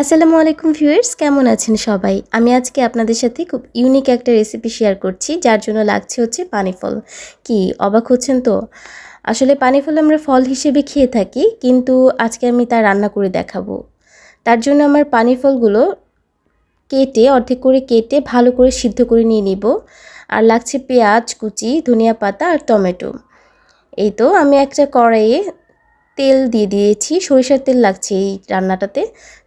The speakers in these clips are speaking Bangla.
আসসালামু আলাইকুম ভিউয়ার্স, কেমন আছেন সবাই? আমি আজকে আপনাদের সাথে খুব ইউনিক একটা রেসিপি শেয়ার করছি, যার জন্য লাগছে হচ্ছে পানি ফল। কি, অবাক হচ্ছেন তো? আসলে পানি ফল আমরা ফল হিসেবে খেয়ে থাকি, কিন্তু আজকে আমি তা রান্না করে দেখাবো। তার জন্য আমার পানি ফলগুলো কেটে, অর্ধেক করে কেটে ভালো করে সিদ্ধ করে নিয়ে নিব। আর লাগছে পেঁয়াজ, কুচি, ধনিয়া পাতা আর টমেটো। এই তো আমি একটা কড়াইয়ে তেল দিয়ে দিয়েছি, সরিষার তেল লাগছে এই রান্নাটাতে।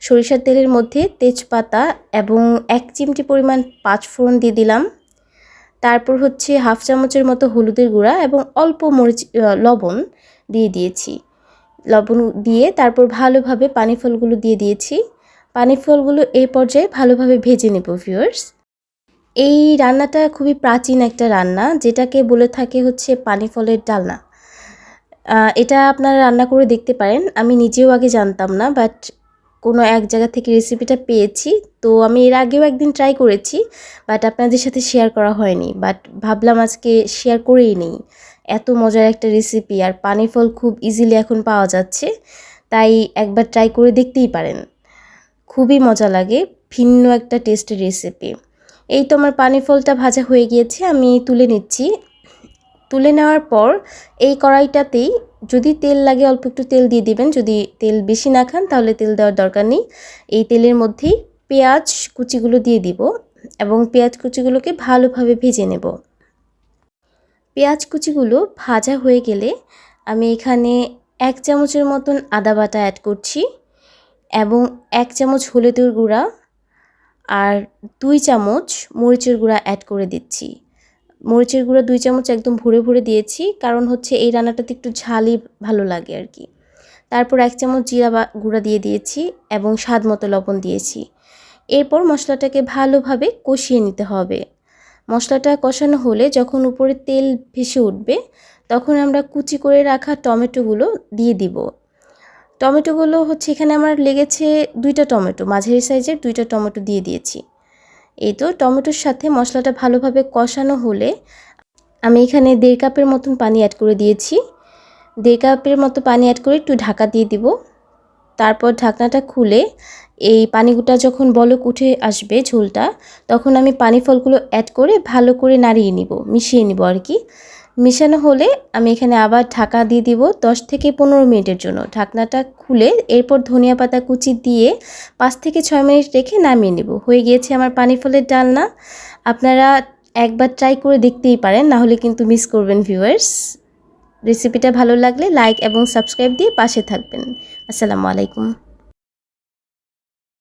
সরিষার তেলের মধ্যে তেজপাতা এবং এক চিমটি পরিমাণ পাঁচ ফোড়ন দিয়ে দিলাম। তারপর হচ্ছে হাফ চামচের মতো হলুদের গুঁড়া এবং অল্প মরিচ লবণ দিয়ে দিয়েছি। লবণ দিয়ে তারপর ভালোভাবে পানি ফলগুলো দিয়ে দিয়েছি। পানি ফলগুলো এই পর্যায়ে ভালোভাবে ভেজে নেব ভিউয়ার্স এই রান্নাটা খুবই প্রাচীন একটা রান্না, যেটাকে বলে থাকে হচ্ছে পানি ফলের ডালনা। এটা আপনারা রান্না করে দেখতে পারেন। আমি নিজেও আগে জানতাম না বাট কোনো এক জায়গা থেকে রেসিপিটা পেয়েছি। তো আমি এর আগেও একদিন ট্রাই করেছি বাট আপনাদের সাথে শেয়ার করা হয়নি। বাট ভাবলাম আজকে শেয়ার করেই নেই। এত মজার একটা রেসিপি আর পানি ফল খুব ইজিলি এখন পাওয়া যাচ্ছে, তাই একবার ট্রাই করে দেখতেই পারেন। খুবই মজা লাগে, ভিন্ন একটা টেস্টের রেসিপি এই তো আমার পানি ফলটা ভাজা হয়ে গিয়েছে, আমি তুলে নিচ্ছি। তুলে নেওয়ার পর এই কড়াইটাতেই যদি তেল লাগে, অল্প একটু তেল দিয়ে দিবেন। যদি তেল বেশি না খান, তাহলে তেল দেওয়ার দরকার নেই। এই তেলের মধ্যেই পেঁয়াজ কুচিগুলো দিয়ে দিব এবং পেঁয়াজ কুচিগুলোকে ভালোভাবে ভেজে নেব। পেঁয়াজ কুচিগুলো ভাজা হয়ে গেলে আমি এখানে এক চামচের মতন আদা বাটা অ্যাড করছি এবং এক চামচ হলুদের গুঁড়া আর দুই চামচ মরিচের গুঁড়া অ্যাড করে দিচ্ছি। মরিচের গুঁড়া দুই চামচ একদম ভরে ভরে দিয়েছি। কারণ হচ্ছে এই রান্নাটাতে একটু ঝালই ভালো লাগে আর কি তারপর এক চামচ জিরা বা গুঁড়া দিয়ে দিয়েছি এবং স্বাদ মতো লবণ দিয়েছি। এরপর মশলাটাকে ভালোভাবে কষিয়ে নিতে হবে। মশলাটা কষানো হলে যখন উপরে তেল ভেসে উঠবে, তখন আমরা কুচি করে রাখা টমেটোগুলো দিয়ে দিব। টমেটোগুলো হচ্ছে এখানে আমার লেগেছে দুইটা টমেটো, মাঝারি সাইজের দুইটা টমেটো দিয়ে দিয়েছি। এই তো টমেটোর সাথে মশলাটা ভালোভাবে কষানো হলে আমি এখানে দেড় কাপের মতন পানি অ্যাড করে দিয়েছি। দেড় কাপের মতো পানি অ্যাড করে একটু ঢাকা দিয়ে দিব। তারপর ঢাকনাটা খুলে এই পানিগুটা যখন বলক উঠে আসবে ঝোলটা, তখন আমি পানি ফলগুলো অ্যাড করে ভালো করে নাড়িয়ে নিব, মিশিয়ে নিব আর কি। মিশানো হলে আমি এখানে আবার ঢাকা দিয়ে দিব দশ থেকে পনেরো মিনিটের জন্য। ঢাকনাটা খুলে এরপর ধনিয়া পাতা কুচি দিয়ে পাঁচ থেকে ছয় মিনিট রেখে নামিয়ে নেব। হয়ে গিয়েছে আমার পানি ফলের ডালনা। আপনারা একবার ট্রাই করে দেখতেই পারেন, না হলে কিন্তু মিস করবেন ভিউয়ার্স। রেসিপিটা ভালো লাগলে লাইক এবং সাবস্ক্রাইব দিয়ে পাশে থাকবেন। আসসালামু আলাইকুম।